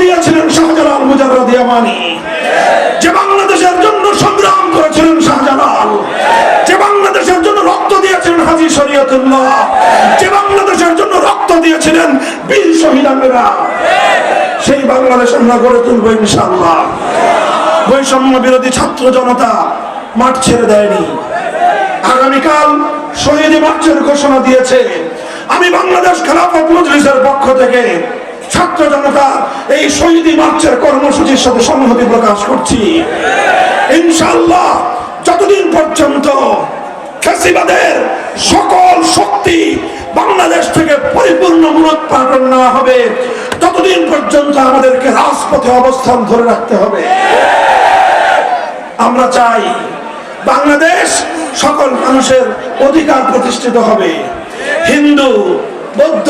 দিয়েছিলেন শাহজালাল যে বাংলাদেশের জন্য সংগ্রাম করেছিলেন শাহজালাল, যে বাংলাদেশের জন্য রক্ত দিয়েছিলেন হাজি যে বাংলাদেশের জন্য রক্ত দিয়েছিলেন বীর সেই বাংলাদেশ আমরা গড়ে তুলবো ইনশাআল্লাহ। বৈষম্য বিরোধী ছাত্র জনতা মাঠ ছেড়ে দেয়নি। আগামীকাল শহীদ মার্চের ঘোষণা দিয়েছে। আমি বাংলাদেশ খেলাফত মজলিসের পক্ষ থেকে ছাত্র জনতা, এই শহীদ মার্চের কর্মসূচির সাথে সংহতি প্রকাশ করছি। ইনশাআল্লাহ, যতদিন পর্যন্ত ফ্যাসিবাদের সকল শক্তি বাংলাদেশ থেকে পরিপূর্ণ মূলোৎপাটন না হবে, ততদিন পর্যন্ত আমাদেরকে রাজপথে অবস্থান ধরে রাখতে হবে। আমরা চাই বাংলাদেশ সকল মানুষের অধিকার প্রতিষ্ঠিত হবে। হিন্দু, বৌদ্ধ,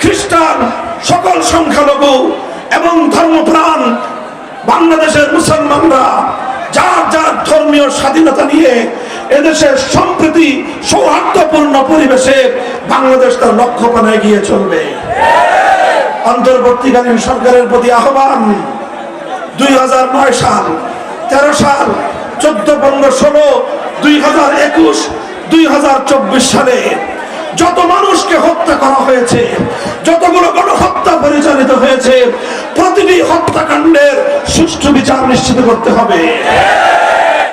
খ্রিস্টান এবং ধর্মপ্রাণ বাংলাদেশের মুসলমানরা, যার যার ধর্মীয় স্বাধীনতা নিয়ে এদেশের সম্প্রীতি সৌহার্দ্যপূর্ণ পরিবেশে বাংলাদেশ তার লক্ষ্য পানে এগিয়ে চলবে। অন্তর্বর্তীকালীন সরকারের প্রতি আহ্বান, দুই হাজার নয় সাল, তেরো সাল, চোদ্দ, পনেরো, ষোলো, দুই হাজার একুশ, দুই হাজার চব্বিশ সালে যত মানুষকে হত্যা করা হয়েছে, যতগুলো গণহত্যা পরিচালিত হয়েছে প্রতিটি হত্যাকাণ্ডের সুষ্ঠু বিচার নিশ্চিত করতে হবে।